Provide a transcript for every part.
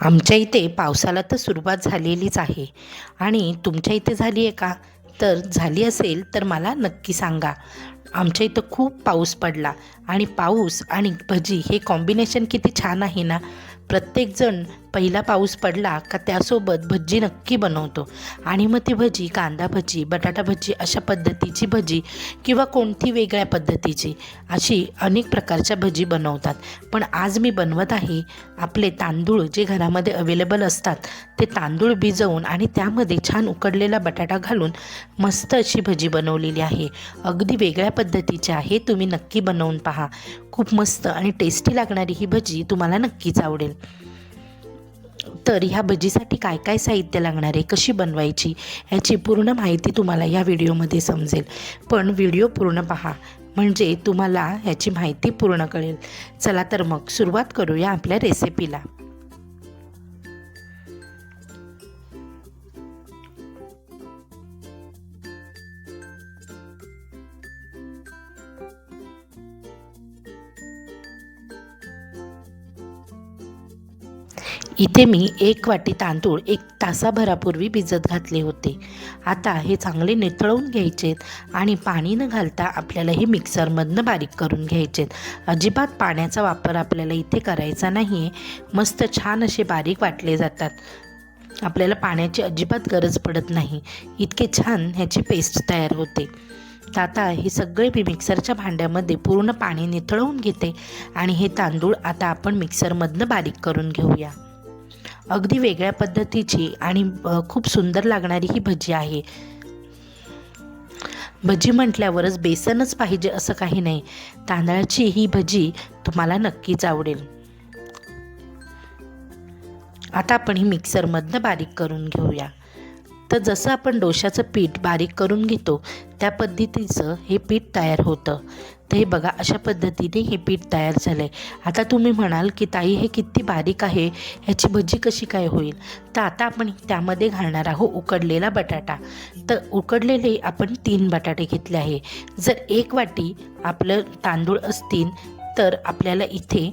आमच्या इथे पावसाला तर सुरुवात झालेलीच आहे. आणि तुमच्या इथे झाली आहे का? तर झाली असेल तर मला नक्की सांगा. आमच्या इथं खूप पाऊस पडला. आणि पाऊस आणि भजी हे कॉम्बिनेशन किती छान आहे ना? प्रत्येकजण पहिला पाऊस पडला का त्यासोबत भजी नक्की बनवतो. आणि मग ती भजी कांदा भजी बटाटा भजी अशा पद्धतीची भजी किंवा कोणती वेगळ्या पद्धतीची अशी अनेक प्रकारच्या भजी बनवतात. पण आज मी बनवत आहे आपले तांदूळ जे घरामध्ये अवेलेबल असतात. ते तांदूळ भिजवून आणि त्यामध्ये छान उकडलेला बटाटा घालून मस्त अशी भजी बनवलेली आहे. अगदी वेगळ्या पद्धतीची आहे तुम्ही नक्की बनवून पहा. खूप मस्त आणि टेस्टी लागणारी ही भजी तुम्हाला नक्कीच आवडेल. तर ह्या भजीसाठी काय काय साहित्य लागणार आहे? कशी बनवायची? ह्याची पूर्ण माहिती तुम्हाला या व्हिडिओमध्ये समजेल. पण व्हिडिओ पूर्ण पहा. म्हणजे तुम्हाला ह्याची माहिती पूर्ण कळेल. चला तर मग सुरुवात करूया आपल्या रेसिपीला इथे मी एक वाटी तांदूळ एक तासाभरापूर्वी भिजत घातले होते. आता हे चांगले निथळवून घ्यायचेत आणि पाणी न घालता आपल्याला हे मिक्सरमधनं बारीक करून घ्यायचेत. अजिबात पाण्याचा वापर आपल्याला इथे करायचा नाही आहे मस्त छान असे बारीक वाटले जातात. आपल्याला पाण्याची अजिबात गरज पडत नाही. इतके छान ह्याची पेस्ट तयार होते. तर आता हे सगळे मी मिक्सरच्या भांड्यामध्ये पूर्ण पाणी निथळवून घेते आणि हे तांदूळ आता आपण मिक्सरमधनं बारीक करून घेऊया. अगदी वेगळ्या पद्धतीची आणि खूप सुंदर लागणारी ही भजी आहे. भजी म्हटल्यावरच बेसनच पाहिजे असं काही नाही. तांदळाची ही भजी तुम्हाला नक्कीच आवडेल. आता आपण ही मिक्सरमधनं बारीक करून घेऊया. तर जसं आपण डोशाचं पीठ बारीक करून घेतो त्या पद्धतीचं हे पीठ तयार होतं. तर हे बघा अशा पद्धतीने हे पीठ तयार झालं आहे आता तुम्ही म्हणाल की ताई हे किती बारीक आहे? ह्याची भजी कशी काय होईल? तर आता आपण त्यामध्ये घालणार आहोत उकडलेला बटाटा. तर उकडलेले आपण तीन बटाटे घेतले आहे. जर एक वाटी आपलं तांदूळ असतील तर आपल्याला इथे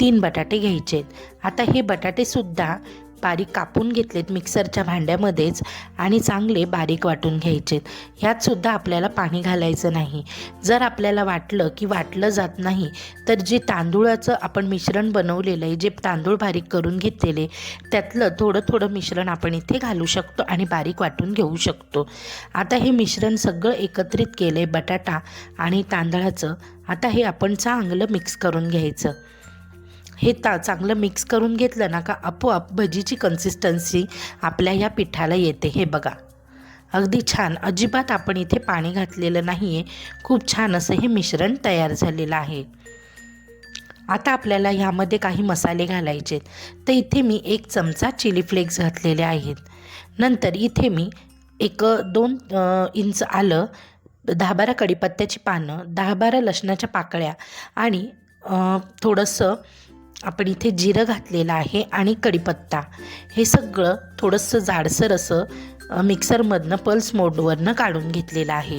तीन बटाटे घ्यायचे आहेत आता हे बटाटेसुद्धा बारीक कापून घेतलेत मिक्सरच्या भांड्यामध्येच आणि चांगले बारीक वाटून घ्यायचेत. ह्यातसुद्धा आपल्याला पाणी घालायचं नाही. जर आपल्याला वाटलं की वाटलं जात नाही तर जे तांदूळाचं आपण मिश्रण बनवलेलं आहे जे तांदूळ बारीक करून घेतलेले त्यातलं थोडं थोडं मिश्रण आपण इथे घालू शकतो आणि बारीक वाटून घेऊ शकतो. आता हे मिश्रण सगळं एकत्रित केलं आहे बटाटा आणि तांदळाचं. आता हे आपण चांगलं मिक्स करून घ्यायचं. हे ता चांगलं मिक्स करून घेतलं ना का आपोआप भजीची कन्सिस्टन्सी आपल्या ह्या पिठाला येते. हे बघा. अगदी छान. अजिबात आपण इथे पाणी घातलेलं नाही आहे खूप छान असं हे मिश्रण तयार झालेलं आहे. आता आपल्याला ह्यामध्ये काही मसाले घालायचे तर इथे मी एक चमचा चिली फ्लेक्स घातलेले आहेत. नंतर इथे मी एक दोन इंच आलं दहा बारा कडीपत्त्याची पानं दहा बारा लसणाच्या पाकळ्या आणि थोडंसं आपण इथे जिरं घातलेलं आहे आणि कढीपत्ता. हे सगळं थोडंसं जाडसर असं मिक्सरमधनं पल्स मोडवरनं काढून घेतलेलं आहे.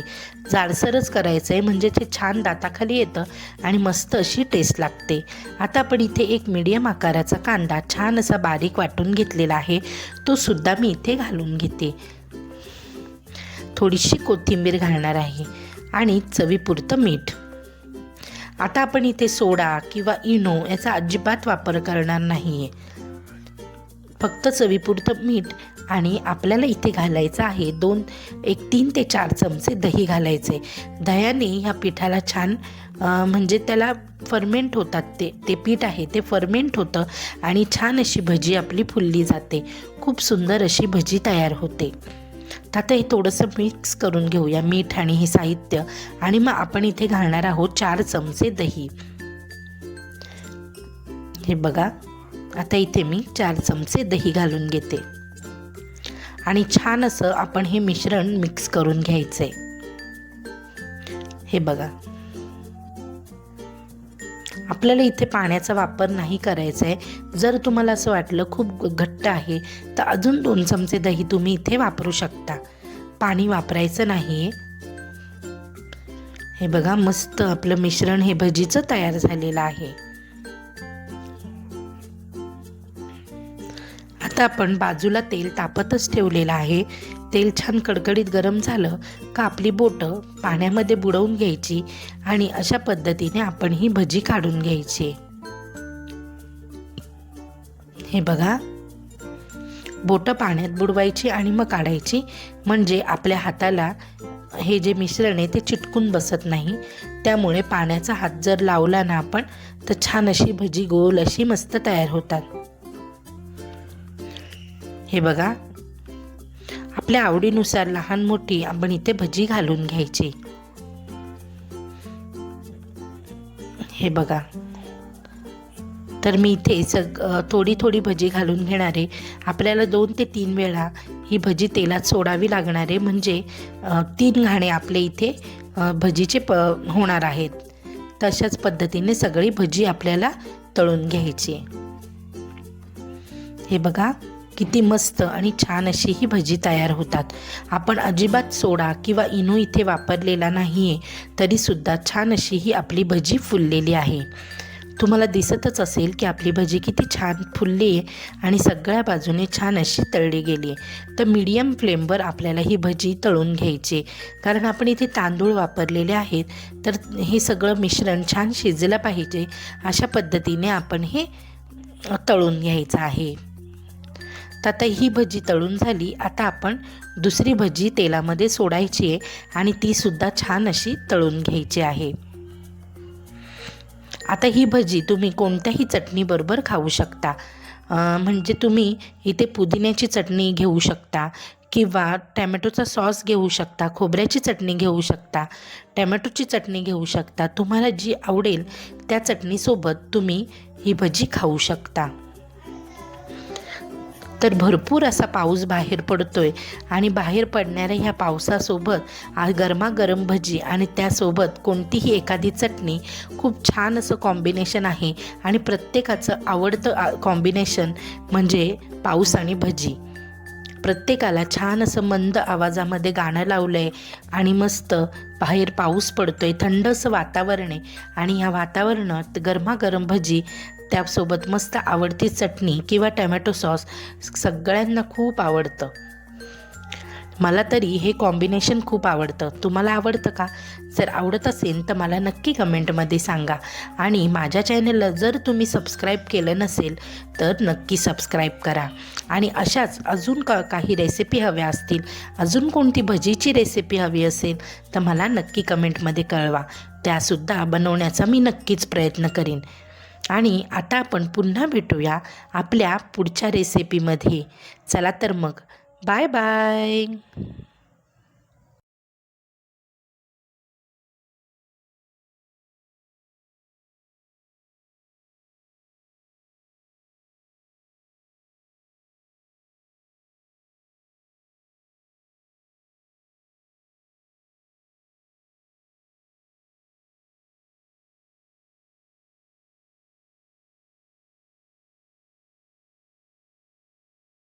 जाडसरच करायचं आहे म्हणजे ते छान दाताखाली येतं आणि मस्त अशी टेस्ट लागते. आता आपण इथे एक मीडियम आकाराचा कांदा छान असा बारीक वाटून घेतलेला आहे. तो सुद्धा मी इथे घालून घेते. थोडीशी कोथिंबीर घालणार आहे आणि चवीपुरतं मीठ. आता आपण इथे सोडा किंवा इनो याचा अजिबात वापर करणार नाही आहे फक्त चवीपुरतं मीठ आणि आपल्याला इथे घालायचं आहे दोन एक तीन ते चार चमचे दही घालायचे. दह्याने ह्या पिठाला छान म्हणजे त्याला फर्मेंट होतात ते ते पीठ आहे ते फर्मेंट होतं आणि छान अशी भजी आपली फुलली जाते. खूप सुंदर अशी भजी तयार होते. आता हे थोडंसं मिक्स करून घेऊया मीठ आणि हे साहित्य. आणि मग आपण इथे घालणार आहोत चार चमचे दही. हे बघा आता इथे मी चार चमचे दही घालून घेते. आणि छान असं आपण हे मिश्रण मिक्स करून घ्यायचं आहे हे बघा आपल्याला इथे पाण्याचा वापर नाही करायचा आहे. जर तुम्हाला असं वाटलं खूप घट्ट आहे तर अजून दोन चमचे दही तुम्ही इथे वापरू शकता. पाणी वापरायचं नाही आहे. हे बघा मस्त आपलं मिश्रण हे भजीचं तयार झालेलं आहे. आता आपण बाजूला तेल तापतच ठेवलेलं आहे. तेल छान कडकडीत गरम झालं का आपली बोटं पाण्यामध्ये बुडवून घ्यायची आणि अशा पद्धतीने आपण ही भजी काढून घ्यायची. हे बघा. बोटं पाण्यात बुडवायची आणि मग काढायची. म्हणजे आपल्या हाताला हे जे मिश्रण आहे ते चिटकून बसत नाही. त्यामुळे पाण्याचा हात जर लावला ना आपण तर छान अशी भजी गोल अशी मस्त तयार होतात. हे बघा. आपल्या आवडीनुसार लहान मोठी आपण इथे भजी घालून घ्यायची. हे बघा. तर मी इथे सग थोडी थोडी भजी घालून घेणार आहे. आपल्याला दोन ते तीन वेळा ही भजी तेलात सोडावी लागणार आहे. म्हणजे तीन घाणे आपले इथे भजीचे प होणार आहेत. तशाच पद्धतीने सगळी भजी आपल्याला तळून घ्यायची हे बघा. किती मस्त आणि छान अशी ही भजी तयार होतात. आपण अजिबात सोडा किंवा इनो इथे वापरलेला नाही आहे तरीसुद्धा छान अशी ही आपली भजी फुललेली आहे. तुम्हाला दिसतच असेल की आपली भजी किती छान फुलली आहे आणि सगळ्या बाजूने छान अशी तळली गेली आहे तर मीडियम फ्लेमवर आपल्याला ही भजी तळून घ्यायची. कारण आपण इथे तांदूळ वापरलेले आहेत तर हे सगळं मिश्रण छान शिजलं पाहिजे अशा पद्धतीने आपण हे तळून घ्यायचं आहे. तर आता ही भजी तळून झाली. आता आपण दुसरी भजी तेलामध्ये सोडायची आहे आणि तीसुद्धा छान अशी तळून घ्यायची आहे. आता ही भजी तुम्ही कोणत्याही चटणीबरोबर खाऊ शकता. म्हणजे तुम्ही इथे पुदिन्याची चटणी घेऊ शकता किंवा टॅमॅटोचा सॉस घेऊ शकता खोबऱ्याची चटणी घेऊ शकता टॅमॅटोची चटणी घेऊ शकता. तुम्हाला जी आवडेल त्या चटणीसोबत तुम्ही ही भजी खाऊ शकता. तर भरपूर असा पाऊस बाहेर पडतोय. आणि बाहेर पडणाऱ्या ह्या पावसासोबत गरमागरम भजी आणि त्यासोबत कोणतीही एखादी चटणी खूप छान असं कॉम्बिनेशन आहे. आणि प्रत्येकाचं आवडतं कॉम्बिनेशन म्हणजे पाऊस आणि भजी. प्रत्येकाला छान असं मंद आवाजामध्ये गाणं लावलं आहे आणि मस्त बाहेर पाऊस पडतो आहे थंड असं वातावरण आहे. आणि ह्या वातावरणात गरमागरम भजी त्यासोबत मस्त आवडती चटणी किंवा टॅमॅटो सॉस सगळ्यांना खूप आवडतं. मला तरी हे कॉम्बिनेशन खूप आवडतं. तुम्हाला आवडतं का? जर आवडत असेल तर मला नक्की कमेंटमध्ये सांगा. आणि माझ्या चॅनलला जर तुम्ही सबस्क्राईब केलं नसेल तर नक्की सबस्क्राईब करा. आणि अशाच अजून का काही रेसिपी हव्या असतील अजून कोणती भजीची रेसिपी हवी असेल तर मला नक्की कमेंटमध्ये कळवा. त्यासुद्धा बनवण्याचा मी नक्कीच प्रयत्न करीन. आणि आता आपण पुन्हा भेटूया आपल्या पुढच्या रेसिपीमध्ये चला तर मग बाय बाय